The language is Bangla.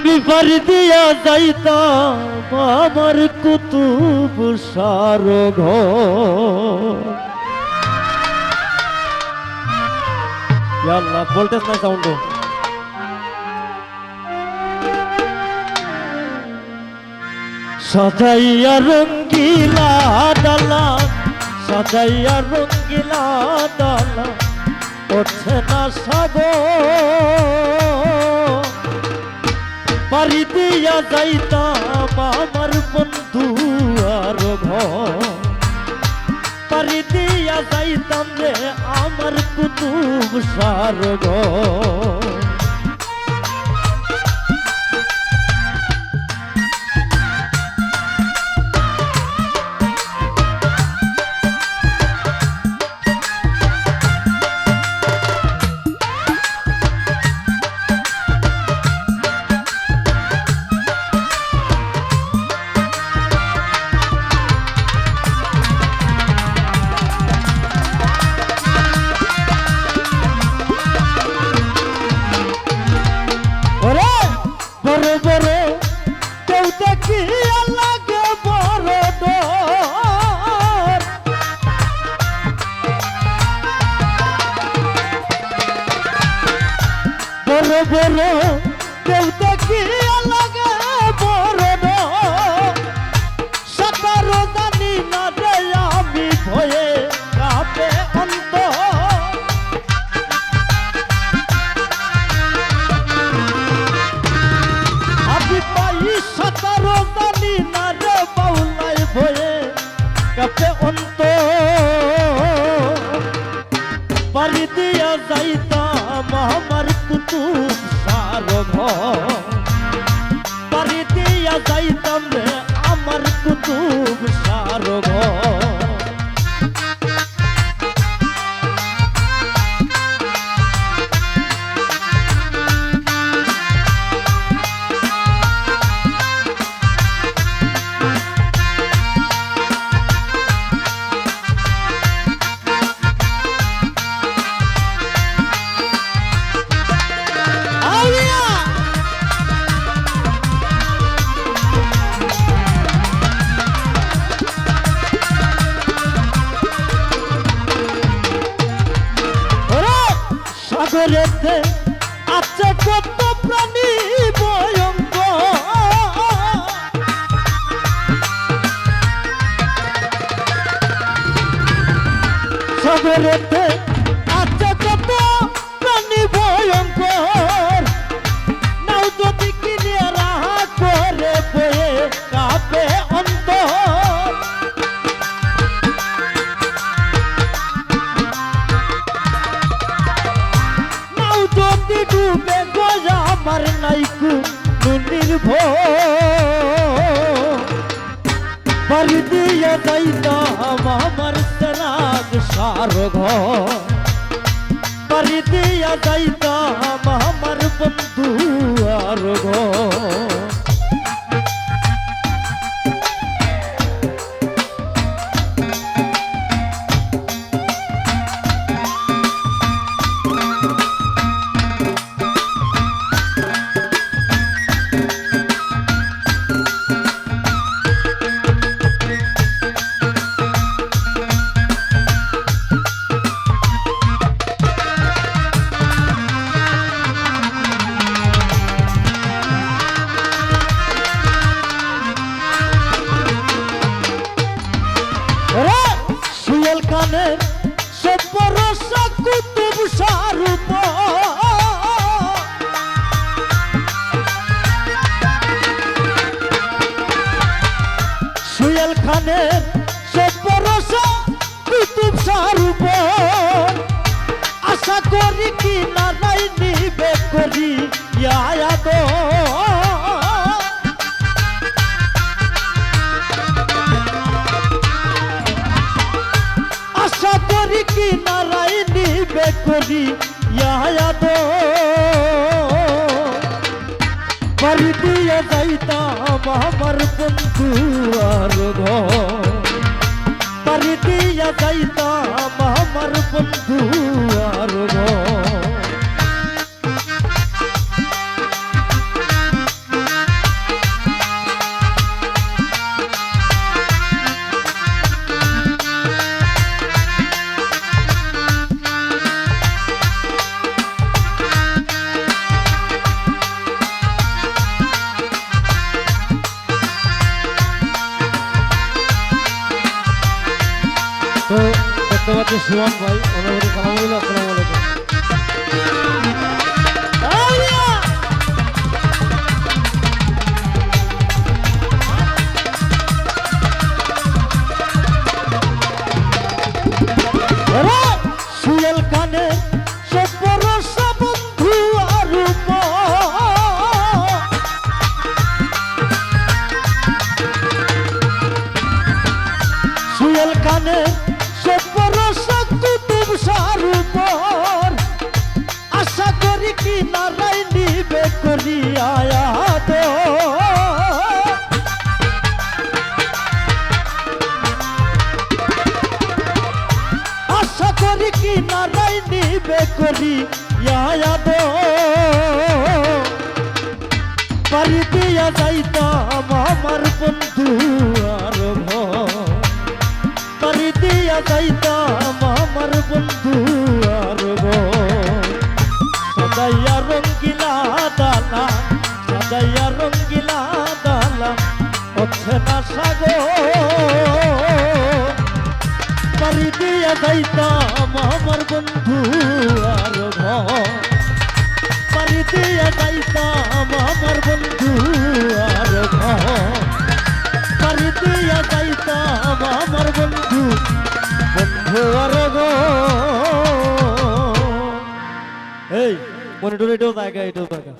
আমি পারি দিয়া যাইতাম আমার কুতুব সার আল্লাহ ভোল্টেজ নাই সাউন্ড সাজাইয়া রঙ্গিলা ডালা সাজাইয়া রঙ্গিলা ডালা ওঠে না সাগর। পারি দিয়া যাইতাম আমার বন্ধু আর ঘর। পারি দিয়া যাইতাম রে আমার কুতুব সার ঘর বড় কেউ দেখি সাগরেতে আছে কত প্রাণী ভয়ঙ্কর। সাগরেতে আমার নাইকু নুনির ভরি দিয়ে যাইতাম আমার সেরাগ। সার ঘর দিয়া আমার বন্ধু আর ঘর খানে সব ভরসা কুতুব সারূপ সুয়েল খানে সব ভরসা কুতুব সারূপ আশা করি কি নারাই নিবে করি ইয়াদ করি ইয়াদ বাড়ি দিয়ে যাইতাম আমার বন্ধু আর বাড়ি দিয়া বন্ধু আর তো দেখতে পাচ্ছি সুমন ভাই অনুভূতি সালাম রইল আশা কি নারাই নিবে করি ইয়াদ পারি দিয়া যাইতাম আমার বন্ধু আর পারি দিয়া যাইতাম আমার বন্ধু আর। সাদাইয়া রঙ্গিলা দালা সাদাইয়া রঙ্গিলা দালা হচ্ছে না সাগর। পারি দিয়া যাইতাম আমার বন্ধু আর ঘর। পারি দিয়া যাইতাম আমার বন্ধু আর ঘর। পারি দিয়া যাইতাম আমার বন্ধু বন্ধু আর এই, মনিটর, এটাও জায়গা এটাও জায়গা